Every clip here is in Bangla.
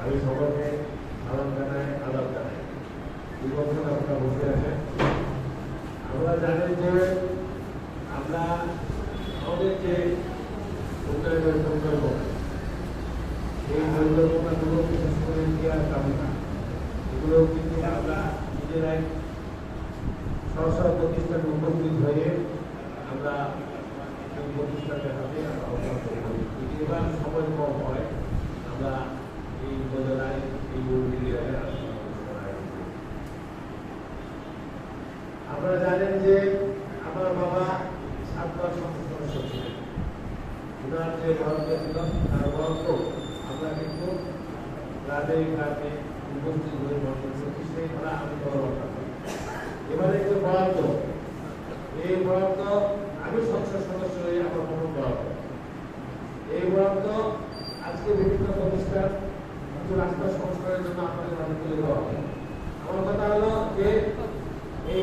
আমি সকলকে সালাম জানাই আলাপ বিপক্ষে আপনারা বসে আছেন আমরা জানি যে আমরা আমাদের যে উন্নয়নের সংকল্প এই পরিকল্পনাগুলো বিশেষ করে দেওয়ার কামনা এগুলো কিন্তু আমরা নিজেরাই সরসর প্রতিষ্ঠানে উপস্থিত হয়ে আমরা এই প্রতিষ্ঠানের হাতে আমরা অবলম্বন করি। এবার সময় কম হয় আমরা এই উপজেলায় এই ইউনিয়নে আপনারা জানেন যে আমার বাবা সাতবার সংসদ সদস্য ওনার যে বরাদ্দ ছিল তার বরাদ্দ আমরা কিন্তু রাজে গ্রামে উপস্থিত হয়ে বন্ধ সেই করা আমি এবারে যে বরাদ্দ, এই বরাদ্দ আমি সংসদ সদস্য হয়ে আমার কোনো বরাদ্দ এই বরাদ্দ আজকে বিভিন্ন প্রতিষ্ঠান কিছু রাস্তা সংস্কারের জন্য আপনাদের মাঝে তুলে দেওয়া আমার কথা হলো যে এই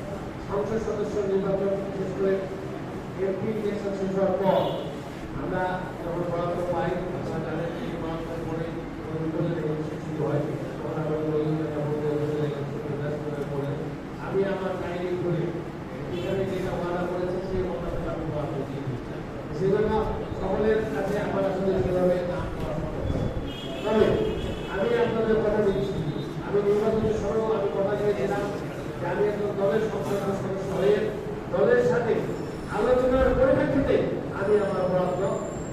সংসদ সদস্য নির্বাচন বিশেষ করে এমপি ইলেকশন শেষ হওয়ার পর আমরা যখন বরাদ্দ পাই জানেন পরে আমি আমার করে সেই ওয়াদাটা আমি বরাদ্দ দিয়ে দিচ্ছি। সেই জন্য সকলের কাছে আমার আসলে সেভাবে নাম করা সম্ভব নয়। তবে আমি আপনাদের কথা দিচ্ছি আমি নির্বাচনের সময় আমি কথা দিয়েছিলাম যে আমি একজন দলের সংসদ সদস্য হয়ে দলের সাথে আলোচনার পরিপ্রেক্ষিতে আমি আমার বরাদ্দ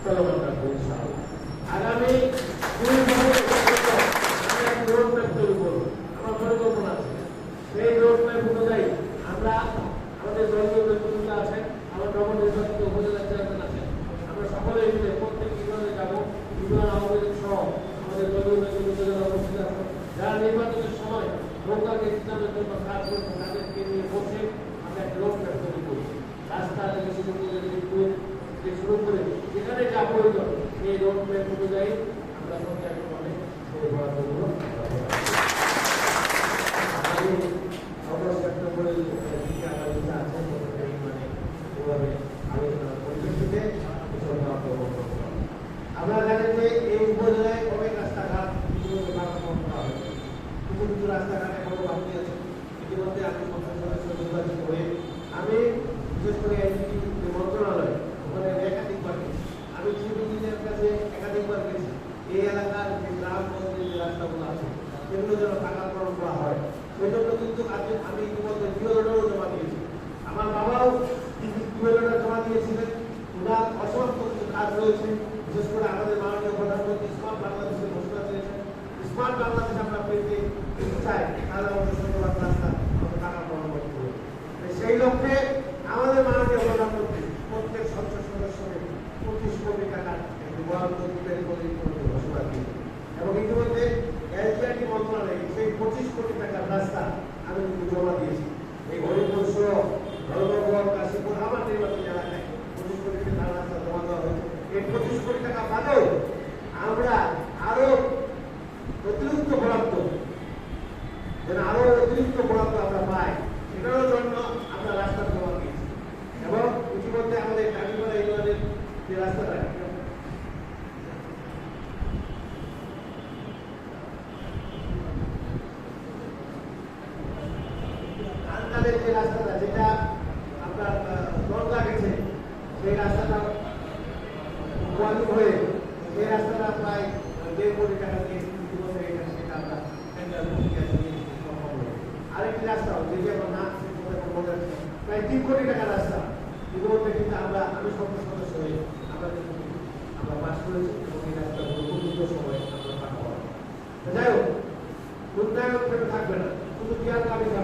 চলমান রাখব। আগামী দুই রোড তৈরি করব, আমার পরিকল্পনা আছে সেই রোড ম্যাপ অনুযায়ী আমরা আমাদের দলীয় নেতৃত্ব আছেন, আমার নবনির্বাচিত উপজেলা চেয়ারম্যান আমরা সকলে মিলে প্রত্যেক ইউনিয়নে যাব, ইউনিয়ন সহ আমাদের দলীয় নেতৃত্ব যারা উপস্থিত যারা নির্বাচনের নৌকা নেতৃত্বের জন্য কাজ করছেন তাদেরকে নিয়ে বসে আমরা একটা রোডম্যাপ তৈরি করছি। রাস্তা থেকে শুরু করে যেখানে যা প্রয়োজন, এই রোডম্যাপ অনুযায়ী আমরা সরকারিভাবে সেই বরাদ্দগুলো আমরা সেপ্টেম্বরের দিকে আমার ইচ্ছা আছে এই মানে ওভাবে আলোচনা পরিপ্রেক্ষিতে এসব বরাদ্দ বন্ধ করা হবে। আমরা জানেন যে এই উপজেলায় অনেক রাস্তাঘাট ইতিমধ্যে বানানো করা হয়েছে কিছু কিছু রাস্তাঘাট এখনও বাকি আছে ইতিমধ্যে আমি সংসদ সদস্য নির্বাচিত হয়ে আমি বিশেষ করে এনজিটি যে মন্ত্রণালয় ওখানে একাধিকবার গেছি আমি চিফ ইঞ্জিনিয়ার কাছে একাধিকবার গেছি এই এলাকার যে গ্রাম গঞ্জের যে রাস্তাগুলো আছে সেগুলো যেন টাকাকরণ করা হয় সেজন্য কিন্তু আজকে আমি ইতিমধ্যে বিওলোটাও জমা দিয়েছি আমার বাবাও বিওলোটা জমা দিয়েছিলেন ওনার অসমাপ্ত কিছু কাজ রয়েছে বিশেষ করে আমাদের মাননীয় প্রধানমন্ত্রী স্মার্ট বাংলাদেশের ঘোষণা দিয়েছেন স্মার্ট বাংলাদেশ আমরা পেতে চাই তাহলে আমাদের শতভাগ রাস্তা আমাদের টাকা গ্রহণ করতে হবে সেই লক্ষ্যে আমাদের মাননীয় প্রধানমন্ত্রী প্রত্যেক সংসদ সদস্যকে পঁচিশ কোটি টাকার একটি বরাদ্দ দিবেন বলে ইতিমধ্যে ঘোষণা দিয়েছে এবং ইতিমধ্যে এসবিআইটি মন্ত্রণালয়ে সেই পঁচিশ কোটি টাকার রাস্তা আমি কিন্তু জমা দিয়েছি এই হরিপুর সহ ধর্মগড় কাশীপুর আমার নির্বাচনী এলাকায় পঁচিশ কোটি টাকার রাস্তা জমা দেওয়া হয়েছে এই পঁচিশ কোটি টাকা বাদেও আমরা আরও অতিরিক্ত বরাদ্দ যেন আরও অতিরিক্ত বরাদ্দ আমরা পাই সেটার জন্য আমরা রাস্তা জমা দিয়েছি এবং ইতিমধ্যে আমাদের কালীপাড়া ইউনিয়নের যে রাস্তাটা আনকালের যে রাস্তাটা যেটা আপনার দরজা গেছে সেই রাস্তাটা ওয়ালু হয়ে সেই রাস্তাটা প্রায় দেড় কোটি টাকা দিয়ে ইতিমধ্যে এটা সেটা আমরা টেন্ডার প্রক্রিয়া নিয়ে সম্ভব রাস্তা যেটি আমার নাম মনে রাখছে প্রায় তিন কোটি টাকা রাস্তা। ইতিমধ্যে কিন্তু আমরা আমি সংসদ সদস্য হয়ে আমরা আমরা পাশ করেছি এবং এই রাস্তা দ্রুত সময় আমরা পাকা হবে যাই হোক, উন্নয়ন থেকে থাকবে না। শুধু জ্ঞান কামি না।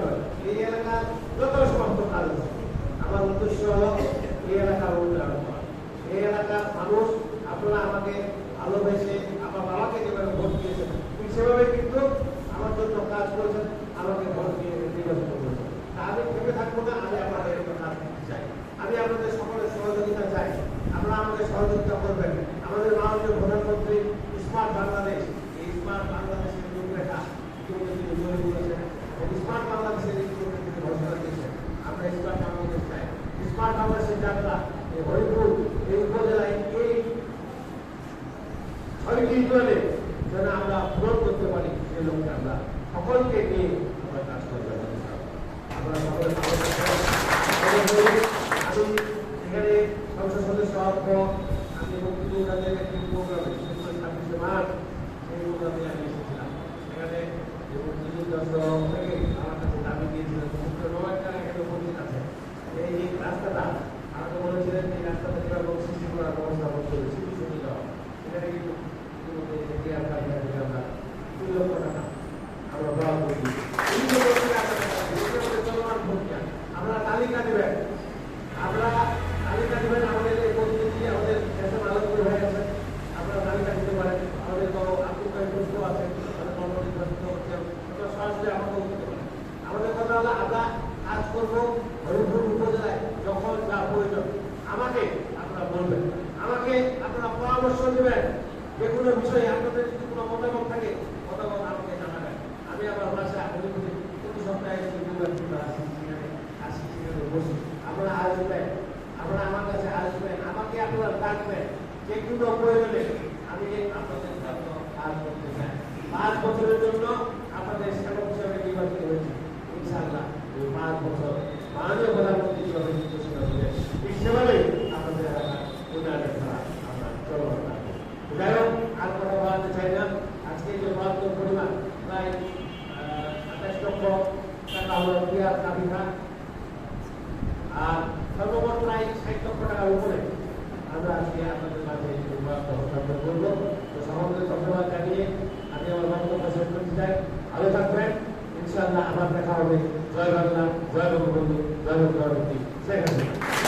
এই এলাকার যত সমস্ত কাজ আছে আমার উদ্দেশ্য হলো এই এলাকার উন্নয়ন করা। এই এলাকার মানুষ, আপনারা আমাকে ভালোবেসে আমার বাবাকে যেভাবে ভোট দিয়েছেন সেভাবে কিন্তু আমার জন্য কাজ করেছেন, আমাকে ভোট দিয়ে নির্বাচিত করেছেন তা আমি ভেবে থাকব না আমি আপনাদের একটা কাজ করতে চাই আমি আপনাদের সকলের সহযোগিতা চাই আপনারা আমাদের সহযোগিতা করবেন আমাদের মাননীয় প্রধানমন্ত্রী স্মার্ট বাংলাদেশ, এই স্মার্ট বাংলাদেশের রূপরেখা ইতিমধ্যে স্মার্ট বাংলাদেশের ঘোষণা দিয়েছেন আমরা স্মার্ট বাংলাদেশ চাই। স্মার্ট বাংলাদেশের যাত্রা এই হরিপুর, এই উপজেলায় এই ছয়টি ইউনিয়নে যেন আমরা পূরণ করতে পারি সেই লক্ষ্যে আমরা সকলকে নিয়ে আমরা কাজ করতে পারি। আমরা সকলে আমি এখানে সংসদ সদস্য আমি মুক্তিযোদ্ধাদের একটি প্রোগ্রামে বিশেষ করে সেই প্রোগ্রামে আমি এসেছিলাম। যে মুক্তিযোদ্ধা আমার কাছে দাবি দিয়েছিলেন নবায়টা এখানে উপস্থিত এই যে রাস্তাটা, আমাকে বলেছিলেন এই রাস্তাটা কীভাবে সৃষ্টি ব্যবস্থা সিটি দেওয়া এখানে কিন্তু আমরা লক্ষ এই যে বলছি রাস্তাটা, এগুলো আমাদের চলমান প্রক্রিয়া। আমরা তালিকা দেবেন আমরা তালিকা দেবেন আমাদের এই প্রতিনিধি আমাদের দেশের আলোক করে হয়ে গেছে আপনারা তালিকা দিতে পারেন আমাদের তো আত্মীয় প্রশ্ন আছে আমাদের নবনির্বাচিত হচ্ছে আপনারা সরাসরি আমাকে দিতে পারেন আমাদের কথা হলো আমরা কাজ করব হরিপুর উপজেলায় যখন যা প্রয়োজন আমাকে আপনারা বলবেন আমাকে আপনারা পরামর্শ দেবেন যে কোনো বিষয়ে আপনাদের যদি কোনো মতামত থাকে মতামত আমাকে জানাবেন আমি আমার বাসায় হরিপুরে প্রতি সপ্তাহে একটি দুবার তিনবার আসি সেখানে আসি সেখানে বসি আপনারা আসবেন আপনারা আমার কাছে আসবেন, আমাকে আপনারা ডাকবেন, যে কোনো প্রয়োজনে। আমি আপনাদের জন্য কাজ করতে চাই। পাঁচ বছরের জন্য আপনাদের সেবক হিসাবে নির্বাচিত হয়েছি, ইনশাআল্লাহ। পাঁচ বছর। মাননীয় প্রধানমন্ত্রী হিসাবে নির্দেশনা দিলেন ঠিক সেভাবেই আপনাদের এলাকার উন্নয়নের ধারা আমরা চলমান রাখব যাই হোক আর কথা বলাতে চাই না আজকে যে বরাদ্দ পরিমাণ প্রায় আঠাশ লক্ষ টাকা হলো ক্রিয়ার তালিকা আর সর্বমোট প্রায় টাকার উপরে আমরা আজকে আপনাদের মাঝে হস্তান্তর করব তো সকলকে ধন্যবাদ জানিয়ে আমি আমার বক্তব্য শেষ করতে চাই। ভালো থাকবেন। ইনশাআল্লাহ আবার দেখা হবে। জয় বাংলা, জয় বঙ্গবন্ধু জয় বঙ্গবন্ধু শেখ হাসিনা